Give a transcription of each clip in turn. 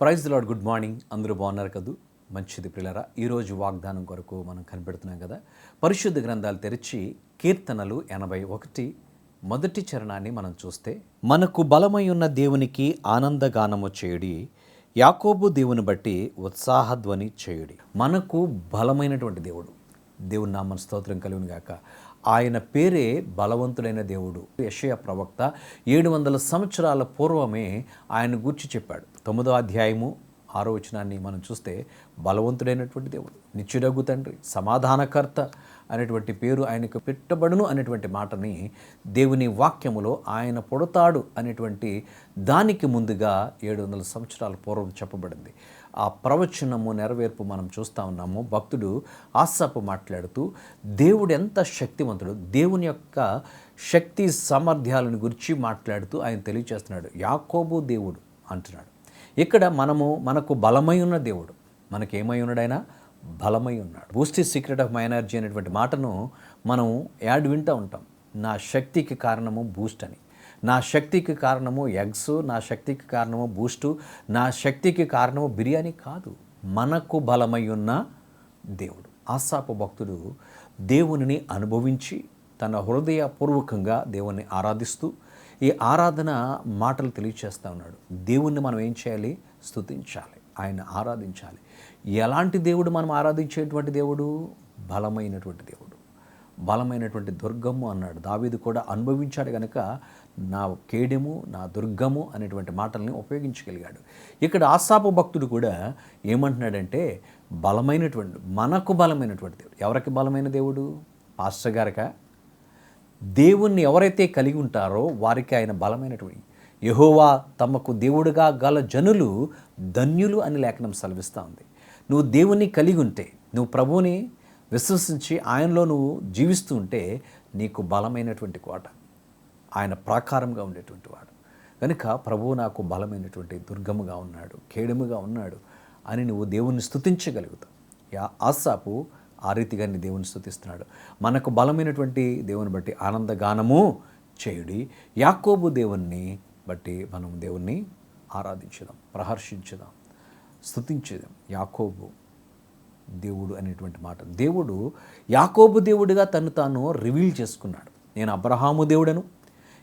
Praise lord good morning. అందరూ బాగున్నారు కదూ? మంచిది పిల్లరా ఈరోజు వాగ్దానం కొరకు మనం కనిపెడుతున్నాం కదా. పరిశుద్ధ గ్రంథాలు తెరిచి కీర్తనలు ఎనభై ఒకటి మొదటి చరణాన్ని మనం చూస్తే మనకు బలమై ఉన్న దేవునికి ఆనందగానము చేయుడి యాకోబు దేవుని బట్టి ఉత్సాహధ్వని చేయుడి. మనకు బలమైనటువంటి దేవుడు. దేవుని నామన స్తోత్రం కలుగును గాక. ఆయన పేరే బలవంతుడైన దేవుడు. యషయ ప్రవక్త ఏడు వందల సంవత్సరాల పూర్వమే ఆయన గుర్చి చెప్పాడు. తొమ్మిదో అధ్యాయము ఆరో వచనాన్ని మనం చూస్తే బలవంతుడైనటువంటి దేవుడు నిత్యుడగు తండ్రి సమాధానకర్త అనేటువంటి పేరు ఆయనకు పెట్టబడును అనేటువంటి మాటని దేవుని వాక్యములో ఆయన పొడతాడు అనేటువంటి దానికి ముందుగా ఏడు వందల సంవత్సరాల పూర్వం చెప్పబడింది. ఆ ప్రవచనము నెరవేర్పు మనం చూస్తూ ఉన్నాము. భక్తుడు ఆశాపు మాట్లాడుతూ దేవుడు ఎంత శక్తివంతుడు దేవుని యొక్క శక్తి సామర్థ్యాలను గురించి మాట్లాడుతూ ఆయన తెలియచేస్తున్నాడు. యాకోబు దేవుడు అంటున్నాడు. ఇక్కడ మనము మనకు బలమై ఉన్న దేవుడు మనకేమై ఉన్నాడైనా బలమై ఉన్నాడు. Boost secret of my energy అనేటువంటి మాటను మనం యాడ్ వింటూ ఉంటాం. నా శక్తికి కారణము బూస్ట్ అని. నా శక్తికి కారణము ఎగ్స్ నా శక్తికి కారణము బూస్టు నా శక్తికి కారణము బిర్యానీ కాదు. మనకు బలమై ఉన్న దేవుడు. ఆశాపు భక్తుడు దేవునిని అనుభవించి తన హృదయపూర్వకంగా దేవుణ్ణి ఆరాధిస్తూ ఈ ఆరాధన మాటలు తెలియచేస్తూ ఉన్నాడు. దేవుణ్ణి మనం ఏం చేయాలి? స్తుతించాలి. ఆయన ఆరాధించాలి. ఎలాంటి దేవుడు మనం ఆరాధించేటువంటి దేవుడు? బలమైనటువంటి దేవుడు. బలమైనటువంటి దుర్గము అన్నాడు. దావీదు కూడా అనుభవించాడు కనుక నా కేడెము నా దుర్గము అనేటువంటి మాటల్ని ఉపయోగించగలిగాడు. ఇక్కడ ఆశాపు భక్తుడు కూడా ఏమంటున్నాడంటే బలమైనటువంటి మనకు బలమైనటువంటి దేవుడు. ఎవరికి బలమైన దేవుడు? పాస్టర్ గారిక? దేవుణ్ణి ఎవరైతే కలిగి ఉంటారో వారికి ఆయన బలమైనటువంటి. యహోవా తమకు దేవుడుగా గల జనులు ధన్యులు అని లేఖనం సెలవిస్తూ ఉంది. నువ్వు దేవుణ్ణి కలిగి ఉంటే నువ్వు ప్రభువుని విశ్వసించి ఆయనలో నువ్వు జీవిస్తూ ఉంటే నీకు బలమైనటువంటి కోట. ఆయన ప్రాకారంగా ఉండేటువంటి వాడు. కనుక ప్రభువు నాకు బలమైనటువంటి దుర్గముగా ఉన్నాడు కేడముగా ఉన్నాడు అని నువ్వు దేవుణ్ణి స్థుతించగలుగుతావు యా ఆశాపు ఆ రీతిగా నీ దేవుని స్థుతిస్తున్నాడు మనకు బలమైనటువంటి దేవుని బట్టి ఆనందగానము చేయుడి. యాకోబు దేవుణ్ణి బట్టి మనం దేవుణ్ణి ఆరాధించుదాం ప్రహర్షించుదాం స్థుతించేదాం యాకోబు దేవుడు అనేటువంటి మాట. దేవుడు యాకోబు దేవుడిగా తను తాను రివీల్ చేసుకున్నాడు. నేను అబ్రహాము దేవుడను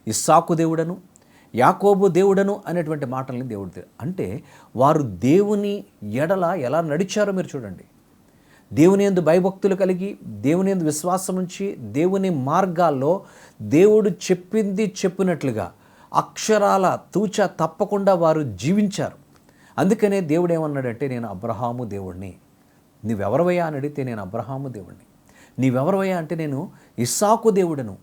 ఇస్సాకు దేవుడను యాకోబు దేవుడను అనేటువంటి మాటల్ని దేవుడు అంటే వారు దేవుని ఎడల ఎలా నడిచారో మీరు చూడండి. దేవుని ఎందు భయభక్తులు కలిగి దేవుని ఎందు విశ్వాసం ఉంచి దేవుని మార్గాల్లో దేవుడు చెప్పింది చెప్పినట్లుగా అక్షరాల తూచ తప్పకుండా వారు జీవించారు. అందుకనే దేవుడు ఏమన్నాడంటే నేను అబ్రహాము దేవుడిని నీవెవరవయ్యా అని అడిగితే నేను అబ్రహాము దేవుడిని నీవెవరవయ్యా అంటే నేను ఇస్సాకు దేవుడను.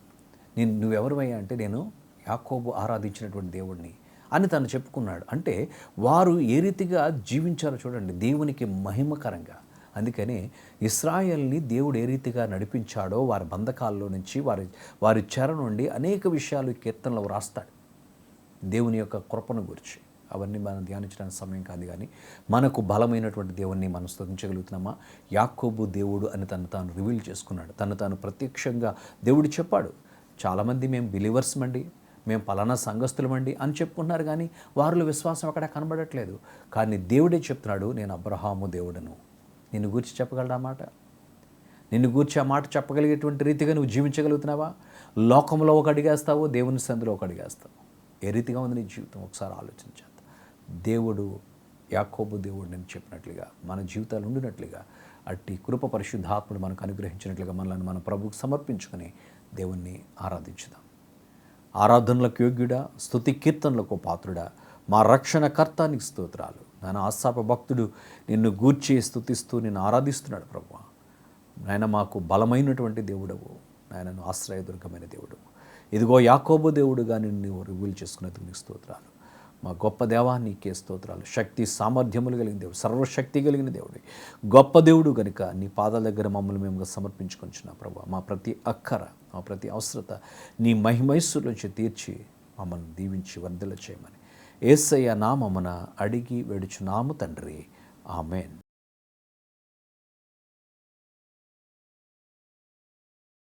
నేను నువ్వెవరవయ్యా అంటే నేను యాకోబు ఆరాధించినటువంటి దేవుడిని అని తను చెప్పుకున్నాడు. అంటే వారు ఏ రీతిగా జీవించారో చూడండి దేవునికి మహిమకరంగా. అందుకనే ఇస్రాయల్ని దేవుడు ఏ రీతిగా నడిపించాడో వారి బంధకాల్లో నుంచి వారి వారి చెర నుండి అనేక విషయాలు కీర్తనలు కీర్తనలో రాస్తాడు దేవుని యొక్క కృపను గురించి. అవన్నీ మనం ధ్యానించడానికి సమయం కాదు కానీ మనకు బలమైనటువంటి దేవుణ్ణి మనం స్థుతించగలుగుతున్నామా? యాకోబు దేవుడు అని తను తాను రివీల్ చేసుకున్నాడు. తను తాను ప్రత్యక్షంగా దేవుడు చెప్పాడు చాలామంది మేము బిలీవర్స్ మండి మేము పలానా సంఘస్థులమండి అని చెప్పుకుంటున్నారు కానీ వారిలో విశ్వాసం అక్కడ కనబడట్లేదు. కానీ దేవుడే చెప్తున్నాడు నేను అబ్రహాము దేవుడను. నిన్ను గురించి చెప్పగలడా మాట? నిన్ను గూర్చి ఆ మాట చెప్పగలిగేటువంటి రీతిగా నువ్వు జీవించగలుగుతున్నావా? లోకంలో ఒక అడిగేస్తావు దేవుని సందులో ఒక అడిగేస్తావు. ఏ రీతిగా ఉంది నీ జీవితం? ఒకసారి ఆలోచించాలి దేవుడు యాకోబు దేవుడు నేను చెప్పినట్లుగా మన జీవితాలు ఉండినట్లుగా అట్టి కృప పరిశుద్ధాత్ముడు మనకు అనుగ్రహించినట్లుగా మనల్ని మన ప్రభువుకు సమర్పించుకొని దేవుణ్ణి ఆరాధించుదాం. ఆరాధనలకు యోగ్యుడా స్తుతి కీర్తనలకు పాత్రుడా మా రక్షణకర్త కర్తానికి స్తోత్రాలు. నాన్న ఆస్థాప భక్తుడు నిన్ను గూర్చి స్థుతిస్తూ నిన్ను ఆరాధిస్తున్నాడు ప్రభు నాయన మాకు బలమైనటువంటి దేవుడవు. నాయనను ఆశ్రయదుర్గమైన దేవుడు ఇదిగో యాకోబు దేవుడుగా నిన్ను నీవు రివీల్ చేసుకునేందుకు నీకు స్తోత్రాలు. మా గొప్ప దేవా నీకే స్తోత్రాలు. శక్తి సామర్థ్యములు కలిగిన దేవుడు సర్వశక్తి కలిగిన దేవుడు. గొప్ప దేవుడు కనుక నీ పాదాల దగ్గర మమ్మల్ని మేము సమర్పించుకొంచున్నా ప్రభు మా ప్రతి అక్కర మా ప్రతి అవసరత నీ మహిమైశ్వర్లోంచి తీర్చి మమ్మల్ని దీవించి వర్ధల చేయమని ఏసయ్య నామమున అడిగి వేడుచున్నాము తండ్రి. ఆమెన్.